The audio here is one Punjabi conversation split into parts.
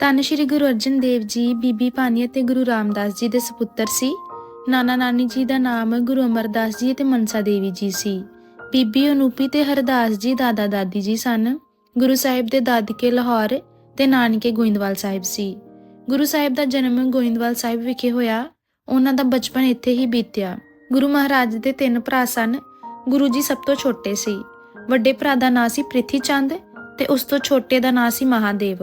ਧੰਨ ਸ਼੍ਰੀ ਗੁਰੂ ਅਰਜਨ ਦੇਵ ਜੀ, ਬੀਬੀ ਭਾਨੀ ਅਤੇ ਗੁਰੂ ਰਾਮਦਾਸ ਜੀ ਦੇ ਸੁਪੁੱਤਰ ਸੀ। ਨਾਨਾ ਨਾਨੀ ਜੀ ਦਾ ਨਾਮ ਗੁਰੂ ਅਮਰਦਾਸ ਜੀ ਅਤੇ ਮਨਸਾ ਦੇਵੀ ਜੀ ਸੀ। ਬੀਬੀ ਅਨੂਪੀ ਤੇ ਹਰਦਾਸ ਜੀ ਦਾਦਾ ਦਾਦੀ ਜੀ ਸਨ। ਗੁਰੂ ਸਾਹਿਬ ਦੇ ਦਾਦਕੇ ਲਾਹੌਰ ਤੇ ਨਾਨਕੇ ਗੋਇੰਦਵਾਲ ਸਾਹਿਬ ਸੀ। ਗੁਰੂ ਸਾਹਿਬ ਦਾ ਜਨਮ ਗੋਇੰਦਵਾਲ ਸਾਹਿਬ ਵਿਖੇ ਹੋਇਆ। ਉਹਨਾਂ ਦਾ ਬਚਪਨ ਇੱਥੇ ਹੀ ਬੀਤਿਆ। ਗੁਰੂ ਮਹਾਰਾਜ ਦੇ ਤਿੰਨ ਭਰਾ ਸਨ। ਗੁਰੂ ਜੀ ਸਭ ਤੋਂ ਛੋਟੇ ਸੀ। ਵੱਡੇ ਭਰਾ ਦਾ ਨਾਂ ਸੀ ਪ੍ਰਿਥੀ ਚੰਦ ਤੇ ਉਸ ਤੋਂ ਛੋਟੇ ਦਾ ਨਾਂ ਸੀ ਮਹਾਦੇਵ।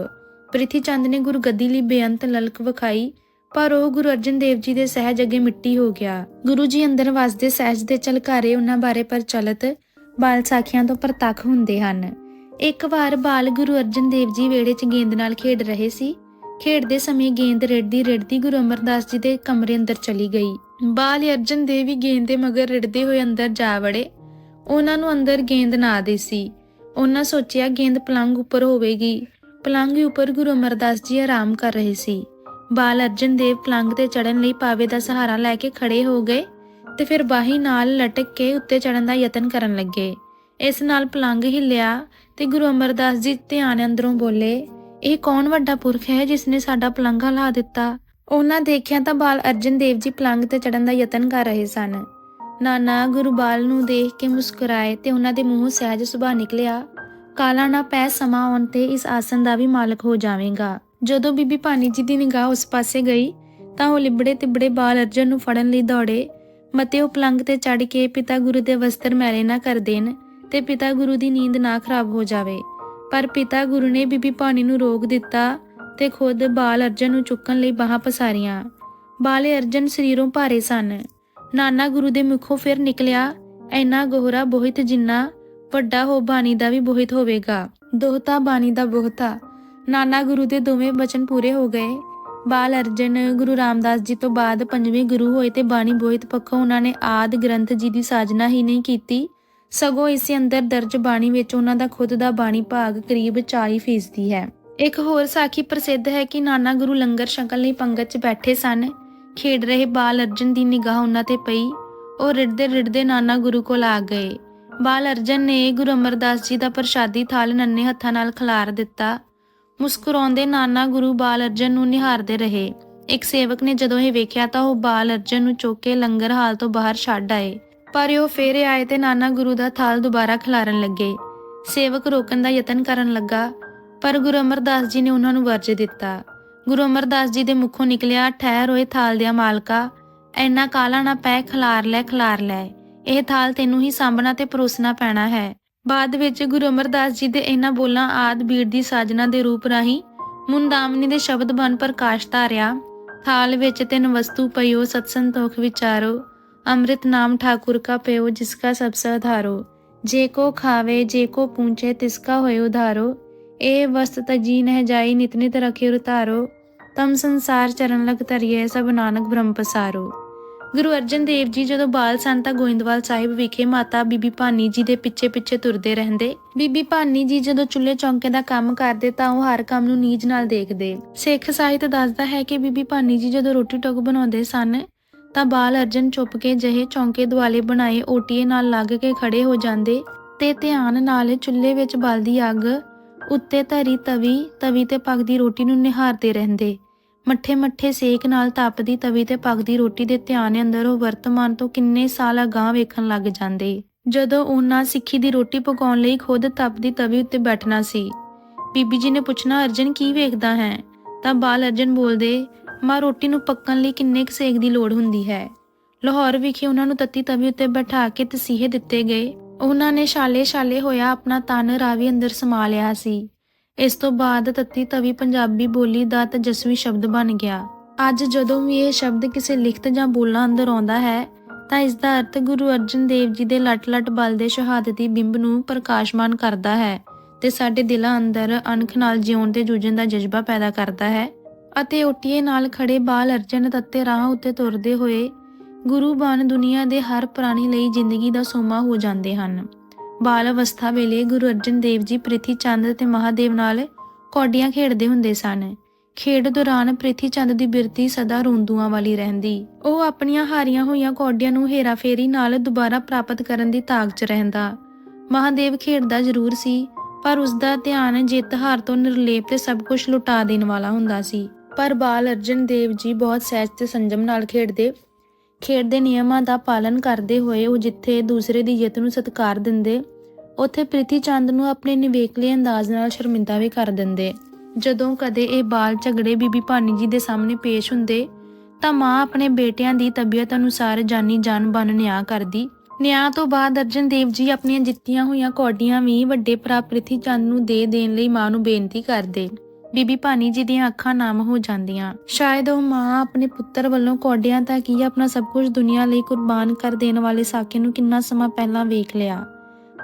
ਪ੍ਰਿਥੀ ਚੰਦ ਨੇ ਗੁਰੂ ਗੱਦੀ ਲਈ ਬੇਅੰਤ ਲਲਕ ਵਿਖਾਈ, ਪਰ ਉਹ ਗੁਰੂ ਅਰਜਨ ਦੇਵ ਜੀ ਦੇ ਸਹਿਜ ਅੱਗੇ ਮਿੱਟੀ ਹੋ ਗਿਆ। ਗੁਰੂ ਜੀ ਅੰਦਰ ਵਸਦੇ ਸਹਿਜ ਦੇ ਚਲਕਾਰੇ ਉਹਨਾਂ ਬਾਰੇ ਪ੍ਰਚਲਿਤ ਬਾਲ ਸਾਖੀਆਂ ਤੋਂ ਪ੍ਰਤੱਖ ਹੁੰਦੇ ਹਨ। ਇੱਕ ਵਾਰ ਬਾਲ ਗੁਰੂ ਅਰਜਨ ਦੇਵ ਜੀ ਵਿਹੜੇ 'ਚ ਗੇਂਦ ਨਾਲ ਖੇਡ ਰਹੇ ਸੀ। ਖੇਡਦੇ ਸਮੇਂ ਗੇਂਦ ਰਿੜਦੀ ਰਿੜਦੀ ਗੁਰੂ ਅਮਰਦਾਸ ਜੀ ਦੇ ਕਮਰੇ ਅੰਦਰ ਚਲੀ ਗਈ। ਬਾਲ ਅਰਜਨ ਦੇਵ ਵੀ ਗੇਂਦ ਦੇ ਮਗਰ ਰਿੜਦੇ ਹੋਏ ਅੰਦਰ ਜਾ ਵੜੇ। ਉਹਨਾਂ ਨੂੰ ਅੰਦਰ ਗੇਂਦ ਨਾ ਦੇ ਸੀ। ਉਹਨਾਂ ਸੋਚਿਆ ਗੇਂਦ ਪਲੰਗ ਉੱਪਰ ਹੋਵੇਗੀ। ਪਲੰਗ ਉੱਪਰ ਗੁਰੂ ਅਮਰਦਾਸ ਜੀ ਆਰਾਮ ਕਰ ਰਹੇ ਸੀ। ਬਾਲ ਅਰਜਨ ਦੇਵ ਪਲੰਗ ਤੇ ਚੜਨ ਲਈ ਪਾਵੇ ਦਾ ਸਹਾਰਾ ਲੈ ਕੇ ਖੜੇ ਹੋ ਗਏ ਤੇ ਫਿਰ ਬਾਹੀ ਨਾਲ ਲਟਕ ਕੇ ਉੱਤੇ ਚੜਨ ਦਾ ਯਤਨ ਕਰਨ ਲੱਗੇ। ਇਸ ਨਾਲ ਪਲੰਗ ਹਿੱਲਿਆ ਤੇ ਗੁਰੂ ਅਮਰਦਾਸ ਜੀ ਧਿਆਨ ਅੰਦਰੋਂ ਬੋਲੇ, ਇਹ ਕੌਣ ਵੱਡਾ ਪੁਰਖ ਹੈ ਜਿਸ ਨੇ ਸਾਡਾ ਪਲੰਗ ਹਿਲਾ ਦਿੱਤਾ? ਉਹਨਾਂ ਦੇਖਿਆ ਤਾਂ ਬਾਲ ਅਰਜਨ ਦੇਵ ਜੀ ਪਲੰਗ ਤੇ ਚੜਨ ਦਾ ਯਤਨ ਕਰ ਰਹੇ ਸਨ। ਨਾਨਾ ਗੁਰੂ ਬਾਲ ਨੂੰ ਦੇਖ ਕੇ ਮੁਸਕਰਾਏ ਤੇ ਉਹਨਾਂ ਦੇ ਮੂੰਹੋਂ ਸਹਿਜ ਸੁਭਾਅ ਨਿਕਲਿਆ। ਕਾਲਾ ਨਾ ਪੈ ਸਮਾਂ ਆਉਣ ਤੇ ਇਸ ਆਸਨ ਦਾ ਵੀ ਮਾਲਕ ਹੋ ਜਾਵੇਗਾ। ਜਦੋਂ ਬੀਬੀ ਭਾਨੀ ਜੀ ਦੀ ਨਿਗਾਹ ਉਸ ਪਾਸੇ ਗਈ, ਤਾਂ ਉਹ ਲਿਬੜੇ ਤਿਬੜੇ ਬਾਲ ਅਰਜਨ ਨੂੰ ਫੜਨ ਲਈ ਦੌੜੇ, ਮਤੇ ਉਹ ਪਲੰਗ ਤੇ ਚੜ ਕੇ ਪਿਤਾ ਗੁਰੂ ਦੇ ਵਸਤਰ ਮੈਲੇ ਨਾ ਕਰ ਦੇਣ ਤੇ ਪਿਤਾ ਗੁਰੂ ਦੀ ਨੀਂਦ ਨਾ ਖਰਾਬ ਹੋ ਜਾਵੇ। ਪਰ ਪਿਤਾ ਗੁਰੂ ਨੇ ਬੀਬੀ ਭਾਨੀ ਨੂੰ ਰੋਕ ਦਿੱਤਾ ਤੇ ਖੁਦ ਬਾਲ ਅਰਜਨ ਨੂੰ ਚੁੱਕਣ ਲਈ ਬਾਹਾਂ ਪਸਾਰੀਆਂ। ਬਾਲੇ ਅਰਜਨ ਸਰੀਰੋਂ ਭਾਰੇ ਸਨ। ਨਾਨਾ ਗੁਰੂ ਦੇ ਮੁਖੋਂ ਫਿਰ ਨਿਕਲਿਆ, ਐਨਾ ਗੋਹਰਾ ਬੋਹਿਤ ਜਿੰਨਾ ਵੱਡਾ ਹੋ ਬਾਣੀ ਦਾ ਵੀ ਬੋਹਿਤ ਹੋਵੇਗਾ। ਦੋਹਤਾ ਬਾਣੀ ਦਾ ਬੋਹਤਾ। ਨਾਨਾ ਗੁਰੂ ਦੇ ਦੋਵੇਂ ਬਚਨ ਪੂਰੇ ਹੋ ਗਏ। ਬਾਲ ਅਰਜਨ ਗੁਰੂ ਰਾਮਦਾਸ ਜੀ ਤੋਂ ਬਾਅਦ ਪੰਜਵੇਂ ਗੁਰੂ ਹੋਏ ਤੇ ਬਾਣੀ ਬੋਹਿਤ ਪੱਖੋਂ ਉਹਨਾਂ ਨੇ ਆਦ ਗ੍ਰੰਥ ਜੀ ਦੀ ਸਾਜਨਾ ਹੀ ਨਹੀਂ ਕੀਤੀ। ਸਗੋਂ ਇਸੇ ਅੰਦਰ ਦਰਜ ਬਾਣੀ ਵਿੱਚ ਉਹਨਾਂ ਦਾ ਖੁਦ ਦਾ ਬਾਣੀ ਭਾਗ ਕਰੀਬ 40% ਹੈ। ਇੱਕ ਹੋਰ ਸਾਖੀ ਪ੍ਰਸਿੱਧ ਹੈ ਕਿ ਨਾਨਾ ਗੁਰੂ ਲੰਗਰ ਸ਼ਕਲ ਲਈ ਪੰਗਤ 'ਚ ਬੈਠੇ ਸਨ। ਖੇਡ ਰਹੇ ਬਾਲ ਅਰਜਨ ਦੀ ਨਿਗਾਹ ਉਹਨਾਂ ਤੇ ਪਈ। ਉਹ ਰਿੜਦੇ ਰਿੜਦੇ ਨਾਨਾ ਗੁਰੂ ਕੋਲ ਆ ਗਏ। ਬਾਲ ਅਰਜਨ ਨੇ ਗੁਰੂ ਅਮਰਦਾਸ ਜੀ ਦਾ ਪ੍ਰਸ਼ਾਦੀ ਥਾਲ ਨੰਨੇ ਹੱਥਾਂ ਨਾਲ ਖਿਲਾਰ ਦਿੱਤਾ। ਮੁਸਕਰਾਉਂਦੇ ਨਾਨਾ ਗੁਰੂ ਬਾਲ ਅਰਜਨ ਨੂੰ ਨਿਹਾਰਦੇ ਰਹੇ। ਇੱਕ ਸੇਵਕ ਨੇ ਜਦੋਂ ਇਹ ਵੇਖਿਆ ਤਾਂ ਉਹ ਬਾਲ ਅਰਜਨ ਨੂੰ ਚੁੱਕ ਕੇ ਲੰਗਰ ਹਾਲ ਤੋਂ ਬਾਹਰ ਛੱਡ ਆਏ। ਪਰ ਉਹ ਫੇਰੇ ਆਏ ਤੇ ਨਾਨਾ ਗੁਰੂ ਦਾ ਥਾਲ ਦੁਬਾਰਾ ਖਿਲਾਰਨ ਲੱਗੇ। ਸੇਵਕ ਰੋਕਣ ਦਾ ਯਤਨ ਕਰਨ ਲੱਗਾ, ਪਰ ਗੁਰੂ ਅਮਰਦਾਸ ਜੀ ਨੇ ਉਹਨਾਂ ਨੂੰ ਵਰਜ ਦਿੱਤਾ। ਗੁਰੂ ਅਮਰਦਾਸ ਜੀ ਦੇ ਮੁਖੋਂ ਨਿਕਲਿਆ, ਠਹਿਰ ਹੋਏ ਥਾਲ ਦਿਆ ਮਾਲਕਾ ਐਨਾ ਕਾਲਾ ਨਾ ਪੈ, ਖਿਲਾਰ ਲੈ ਖਿਲਾਰ ਲੈ। ਇਹ ਥਾਲ ਤੈਨੂੰ ਹੀ ਸਾਂਭਣਾ ਤੇ ਪਰੋਸਣਾ ਪੈਣਾ ਹੈ। ਬਾਅਦ ਵਿੱਚ ਗੁਰੂ ਅਮਰਦਾਸ ਜੀ ਦੇ ਇਹਨਾਂ ਬੋਲਾਂ ਆਦ ਬੀੜ ਦੀ ਸਾਜਨਾ ਦੇ ਰੂਪ ਰਾਹੀਂ ਮੁੰਦਾਮਨੀ ਦੇ ਸ਼ਬਦ ਬਨ ਪ੍ਰਕਾਸ਼ ਧਾਰਿਆ। ਥਾਲ ਵਿੱਚ ਤਿੰਨ ਵਸਤੂ ਪਈਓ ਸਤ ਵਿਚਾਰੋ। ਅੰਮ੍ਰਿਤ ਨਾਮ ਠਾਕੁਰ ਕਾ ਪਿਓ ਜਿਸਕਾ ਸਭ ਸਧਾਰੋ ਜੇ ਕੋ ਖਾਵੇ, ਜੇ ਕੋ ਪੂੰਚੇ ਤਿਸਕਾ ਹੋਏ ਉਧਾਰੋ ਇਹ ਵਸਤ ਤਜੀ ਨਹਿ ਜਾਈ, ਨਿਤ ਨਿਤ ਰਖੇ ਉਤਾਰੋ ਤਮ ਸੰਸਾਰ ਚਰਨ ਲਗ ਧਰਿਏ ਸਭ ਨਾਨਕ ਬ੍ਰਹਮ ਪਸਾਰੋ। ਗੁਰੂ ਅਰਜਨ ਦੇਵ ਜੀ ਜਦੋਂ ਬਾਲ ਸਨ ਤਾਂ ਗੋਇੰਦਵਾਲ ਸਾਹਿਬ ਵਿਖੇ ਮਾਤਾ ਬੀਬੀ ਭਾਨੀ ਜੀ ਦੇ ਪਿੱਛੇ ਪਿੱਛੇ ਤੁਰਦੇ ਰਹਿੰਦੇ, ਬੀਬੀ ਭਾਨੀ ਜੀ ਜਦੋਂ ਚੁੱਲ੍ਹੇ ਚੌਂਕੇ ਦਾ ਕੰਮ ਕਰਦੇ ਤਾਂ ਉਹ ਹਰ ਕੰਮ ਨੂੰ ਨੀਜ ਨਾਲ ਦੇਖਦੇ। ਸਿੱਖ ਸਾਹਿਤ ਦੱਸਦਾ ਹੈ ਕਿ ਬੀਬੀ ਭਾਨੀ ਜੀ ਜਦੋਂ ਰੋਟੀ ਟੁੱਕ ਬਣਾਉਂਦੇ ਸਨ, ਤਾਂ ਬਾਲ ਅਰਜਨ ਚੁੱਪ ਕੇ ਜਿਹੇ ਚੌਂਕੇ ਦੁਆਲੇ ਬਣਾਏ ਓਟੀਏ ਨਾਲ ਲੱਗ ਕੇ ਖੜੇ ਹੋ ਜਾਂਦੇ ਤੇ ਧਿਆਨ ਨਾਲ ਚੁੱਲ੍ਹੇ ਵਿੱਚ ਬਲਦੀ ਅੱਗ ਉੱਤੇ ਧਰੀ ਤਵੀ ਤਵੀ ਤੇ ਪੱਕਦੀ ਰੋਟੀ ਨੂੰ ਨਿਹਾਰਦੇ ਰਹਿੰਦੇ। ਮੱਠੇ ਮੱਠੇ ਸੇਕ ਨਾਲ ਤਪਦੀ ਤਵੀ ਤੇ ਪੱਕਦੀ ਰੋਟੀ ਦੇ ਧਿਆਨ ਅੰਦਰ ਉਹ ਵਰਤਮਾਨ ਤੋਂ ਕਿੰਨੇ ਸਾਲ ਅਗਾਂਹ ਵੇਖਣ ਲੱਗ ਜਾਂਦੇ। ਜਦੋਂ ਉਹਨਾਂ ਸਿੱਖੀ ਦੀ ਰੋਟੀ ਪਕਾਉਣ ਲਈ ਖੁਦ ਤਪਦੀ ਤਵੀ ਉੱਤੇ ਬੈਠਣਾ ਸੀ। ਬੀਬੀ ਜੀ ਨੇ ਪੁੱਛਣਾ, ਅਰਜਨ, ਕੀ ਵੇਖਦਾ ਹੈ? ਤਾਂ ਬਾਲ ਅਰਜਨ ਬੋਲਦੇ, ਮਾਂ, ਰੋਟੀ ਨੂੰ ਪੱਕਣ ਲਈ ਕਿੰਨੇ ਕੁ ਸੇਕ ਦੀ ਲੋੜ ਹੁੰਦੀ ਹੈ? ਲਾਹੌਰ ਵਿਖੇ ਉਹਨਾਂ ਨੂੰ ਤੱਤੀ ਤਵੀ ਉੱਤੇ ਬਿਠਾ ਕੇ ਤਸੀਹੇ ਦਿੱਤੇ ਗਏ। ਉਹਨਾਂ ਨੇ ਛਾਲੇ ਛਾਲੇ ਹੋਇਆ ਆਪਣਾ ਤਨ ਰਾਵੀ ਅੰਦਰ ਸਮਾ ਲਿਆ ਸੀ। ਇਸ ਤੋਂ ਬਾਅਦ ਤੱਤੀ ਤਵੀ ਪੰਜਾਬੀ ਬੋਲੀ ਦਾ ਤਜਸਵੀ ਸ਼ਬਦ ਬਣ ਗਿਆ। ਅੱਜ ਜਦੋਂ ਵੀ ਇਹ ਸ਼ਬਦ ਕਿਸੇ ਲਿਖਤ ਜਾਂ ਬੋਲਾਂ ਅੰਦਰ ਆਉਂਦਾ ਹੈ, ਤਾਂ ਇਸ ਦਾ ਅਰਥ ਗੁਰੂ ਅਰਜਨ ਦੇਵ ਜੀ ਦੇ ਲਟ-ਲਟ ਬਲ ਦੇ ਸ਼ਹਾਦਤੀ ਬਿੰਬ ਨੂੰ ਪ੍ਰਕਾਸ਼ਮਾਨ ਕਰਦਾ ਹੈ ਤੇ ਸਾਡੇ ਦਿਲਾਂ ਅੰਦਰ ਅਣਖ ਨਾਲ ਜਿਉਣ ਤੇ ਜੂਝਣ ਦਾ ਜਜ਼ਬਾ ਪੈਦਾ ਕਰਦਾ ਹੈ ਅਤੇ ਓਟੀਏ ਨਾਲ ਖੜੇ ਬਾਲ ਅਰਜਨ ਤੱਤੇ ਰਾਹ ਉੱਤੇ ਤੁਰਦੇ ਹੋਏ ਗੁਰੂ ਬਨ ਦੁਨੀਆ ਦੇ ਹਰ ਪ੍ਰਾਣੀ ਲਈ ਜ਼ਿੰਦਗੀ ਦਾ ਸੋਮਾ ਹੋ ਜਾਂਦੇ ਹਨ। ਬਾਲ ਅਵਸਥਾ ਵੇਲੇ ਗੁਰੂ ਅਰਜਨ ਦੇਵ ਜੀ ਪ੍ਰਿਥੀ ਚੰਦ ਤੇ ਮਹਾਦੇਵ ਨਾਲ ਕੌਡੀਆਂ ਖੇਡਦੇ ਹੁੰਦੇ ਸਨ। ਖੇਡ ਦੌਰਾਨ ਪ੍ਰਿਥੀ ਚੰਦ ਦੀ ਬਿਰਤੀ ਸਦਾ ਰੋਂਦੂਆਂ ਵਾਲੀ ਰਹਿੰਦੀ। ਉਹ ਆਪਣੀਆਂ ਹਾਰੀਆਂ ਹੋਈਆਂ ਕੌਡੀਆਂ ਨੂੰ ਹੇਰਾਫੇਰੀ ਨਾਲ ਦੁਬਾਰਾ ਪ੍ਰਾਪਤ ਕਰਨ ਦੀ ਤਾਕ 'ਚ ਰਹਿੰਦਾ। ਮਹਾਦੇਵ ਖੇਡਦਾ ਜ਼ਰੂਰ ਸੀ, ਪਰ ਉਸ ਦਾ ਧਿਆਨ ਜਿੱਤ ਹਾਰ ਤੋਂ ਨਿਰਲੇਪ ਤੇ ਸਭ ਕੁਝ ਲੁਟਾ ਦੇਣ ਵਾਲਾ ਹੁੰਦਾ ਸੀ। ਪਰ ਬਾਲ ਅਰਜਨ ਦੇਵ ਜੀ ਬਹੁਤ ਸਹਿਜ ਤੇ ਸੰਜਮ ਨਾਲ ਖੇਡਦੇ ਖੇਡ ਦੇ ਨਿਯਮਾਂ ਦਾ ਪਾਲਣ ਕਰਦੇ ਹੋਏ ਉਹ ਜਿੱਥੇ ਦੂਸਰੇ ਦੀ ਜਿੱਤ ਨੂੰ ਸਤਿਕਾਰ ਦਿੰਦੇ, ਉੱਥੇ ਪ੍ਰੀਤੀ ਚੰਦ ਨੂੰ ਆਪਣੇ ਨਿਵੇਕਲੇ ਅੰਦਾਜ਼ ਨਾਲ ਸ਼ਰਮਿੰਦਾ ਵੀ ਕਰ ਦਿੰਦੇ। ਜਦੋਂ ਕਦੇ ਇਹ ਬਾਲ ਝਗੜੇ ਬੀਬੀ ਭਾਨੀ ਜੀ ਦੇ ਸਾਹਮਣੇ ਪੇਸ਼ ਹੁੰਦੇ, ਤਾਂ ਮਾਂ ਆਪਣੇ ਬੇਟਿਆਂ ਦੀ ਤਬੀਅਤ ਅਨੁਸਾਰ ਜਾਨੀ ਜਾਨ ਬਨ ਨਿਆਂ ਕਰਦੀ। ਨਿਆਂ ਤੋਂ ਬਾਅਦ ਅਰਜਨ ਦੇਵ ਜੀ ਆਪਣੀਆਂ ਜਿੱਤੀਆਂ ਹੋਈਆਂ ਕੌਡੀਆਂ ਵੀ ਵੱਡੇ ਭਰਾ ਪ੍ਰਿਥੀ ਚੰਦ ਨੂੰ ਦੇ ਦੇਣ ਲਈ ਮਾਂ ਨੂੰ ਬੇਨਤੀ ਕਰਦੇ। ਬੀਬੀ ਭਾਨੀ ਜੀ ਦੀਆਂ ਅੱਖਾਂ ਨਾਮ ਹੋ ਜਾਂਦੀਆਂ। ਸ਼ਾਇਦ ਉਹ ਮਾਂ ਆਪਣੇ ਪੁੱਤਰ ਵੱਲੋਂ ਕੌਡੀਆਂ ਤੱਕ ਹੀ ਆਪਣਾ ਸਭ ਕੁਝ ਦੁਨੀਆ ਲਈ ਕੁਰਬਾਨ ਕਰ ਦੇਣ ਵਾਲੇ ਸਾਕੇ ਨੂੰ ਕਿੰਨਾ ਸਮਾਂ ਪਹਿਲਾਂ ਵੇਖ ਲਿਆ।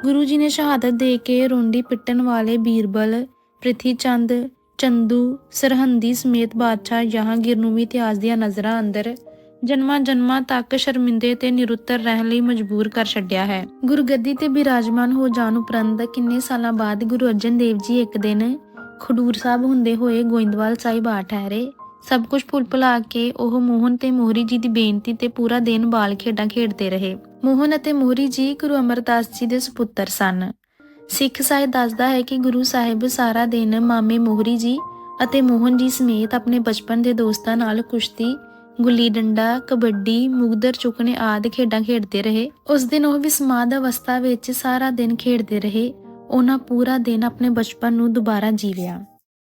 ਗੁਰੂ ਜੀ ਨੇ ਸ਼ਹਾਦਤ ਦੇ ਕੇ ਰੋਂਡੀ ਪਿੱਟਣ ਵਾਲੇ ਬੀਰਬਲ ਪ੍ਰਿਥੀ ਚੰਦ ਚੰਦੂ ਸਰਹੰਦੀ ਸਮੇਤ ਬਾਦਸ਼ਾਹ ਜਹਾਂਗੀਰ ਨੂੰ ਵੀ ਇਤਿਹਾਸ ਦੀਆਂ ਨਜ਼ਰਾਂ ਅੰਦਰ ਜਨਮਾਂ ਜਨਮਾਂ ਤੱਕ ਸ਼ਰਮਿੰਦੇ ਤੇ ਨਿਰੁੱਤਰ ਰਹਿਣ ਲਈ ਮਜਬੂਰ ਕਰ ਛੱਡਿਆ ਹੈ। ਗੁਰਗੱਦੀ ਤੇ ਬਿਰਾਜਮਾਨ ਹੋ ਜਾਣ ਉਪਰੰਤ ਕਿੰਨੇ ਸਾਲਾਂ ਬਾਅਦ ਗੁਰੂ ਅਰਜਨ ਦੇਵ ਜੀ ਇੱਕ ਦਿਨ ਖਡੂਰ ਸਾਹਿਬ ਹੁੰਦੇ ਹੋਏ ਗੋਇੰਦਵਾਲ ਸਾਹਿਬ ਆ ਠਹਿਰੇ। ਸਭ ਕੁਝ ਭੁੱਲ ਭੁਲਾ ਕੇ ਉਹ ਮੋਹਨ ਤੇ ਮੋਹਰੀ ਜੀ ਦੀ ਬੇਨਤੀ ਤੇ ਪੂਰਾ ਦਿਨ ਬਾਲ ਖੇਡਾਂ ਖੇਡਦੇ ਰਹੇ। ਮੋਹਨ ਅਤੇ ਮੋਹਰੀ ਜੀ ਗੁਰੂ ਅਮਰਦਾਸ ਜੀ ਦੇ ਸੁਪੁੱਤਰ ਸਨ। ਸਿੱਖ ਸਾਹਿਬ ਦੱਸਦਾ ਹੈ ਕਿ ਗੁਰੂ ਸਾਹਿਬ ਸਾਰਾ ਦਿਨ ਮਾਮੇ ਮੋਹਰੀ ਜੀ ਅਤੇ ਮੋਹਨ ਜੀ ਸਮੇਤ ਆਪਣੇ ਬਚਪਨ ਦੇ ਦੋਸਤਾਂ ਨਾਲ ਕੁਸ਼ਤੀ, ਗੁੱਲੀ ਡੰਡਾ, ਕਬੱਡੀ ਮੁਗਦਰ ਚੁੱਕਣੇ ਆਦਿ ਖੇਡਾਂ ਖੇਡਦੇ ਰਹੇ। ਉਸ ਦਿਨ ਉਹ ਵੀ ਸਮਾਦ ਅਵਸਥਾ ਵਿੱਚ ਸਾਰਾ ਦਿਨ ਖੇਡਦੇ ਰਹੇ। ਉਹਨਾਂ ਪੂਰਾ ਦਿਨ ਆਪਣੇ ਬਚਪਨ ਨੂੰ ਦੁਬਾਰਾ ਜੀ ਲਿਆ।